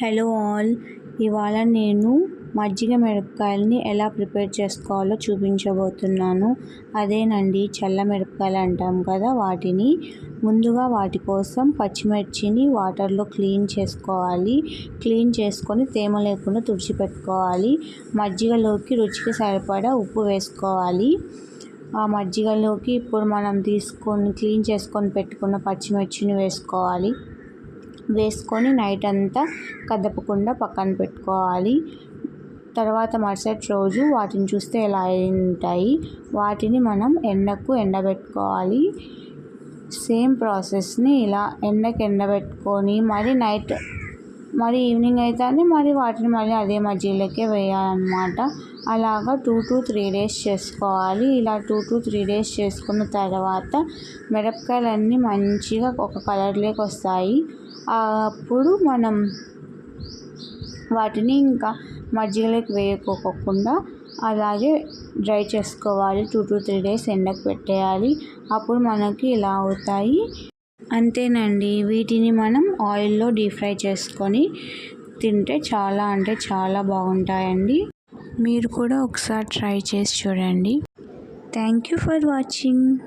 Hello all. ఇవాళ నేను మజ్జిగ మిరపకాయలని ఎలా ప్రిపేర్ చేసుకోవాలో చూపించబోతున్నాను. అదేనండి చల్ల మిరపకాయలు అంటాం కదా వాటిని. ముందుగా వాటి కోసం పచ్చిమిర్చిని వాటర్లో క్లీన్ చేసుకోవాలి. క్లీన్ చేసుకొని తేమ లేకుండా తుడిచిపెట్టుకోవాలి. మజ్జిగలోకి రుచికి సరిపడా ఉప్పు వేసుకోవాలి. ఆ మజ్జిగలోకి ఇప్పుడు మనం తీసుకొని క్లీన్ చేసుకొని పెట్టుకున్న పచ్చిమిర్చిని వేసుకోవాలి. వేసుకొని నైట్ అంతా కదపకుండా పక్కన పెట్టుకోవాలి. తర్వాత మరుసటి రోజు వాటిని చూస్తే ఎలా ఉంటాయి? వాటిని మనం ఎండకు ఎండబెట్టుకోవాలి. సేమ్ ప్రాసెస్ని ఇలా ఎండకు ఎండబెట్టుకొని మరి నైట్ మరి ఈవినింగ్ అయితే మరి వాటిని మళ్ళీ అదే మధ్యలోకే వేయాలన్నమాట. అలాగా టూ టు త్రీ డేస్ చేసుకోవాలి. ఇలా టూ టు త్రీ డేస్ చేసుకున్న తర్వాత మిరపకాయలన్నీ మంచిగా ఒక కలర్లోకి వస్తాయి. అప్పుడు మనం వాటిని ఇంకా మజ్జిగలోకి వేయకోకుండా అలాగే డ్రై చేసుకోవాలి. టూ టు త్రీ డేస్ ఎండకు పెట్టేయాలి. అప్పుడు మనకి ఇలా అవుతాయి. అంతేనండి. వీటిని మనం ఆయిల్లో డీప్ ఫ్రై చేసుకొని తింటే చాలా అంటే చాలా బాగుంటాయండి. మీరు కూడా ఒకసారి ట్రై చేసి చూడండి. Thank you for watching.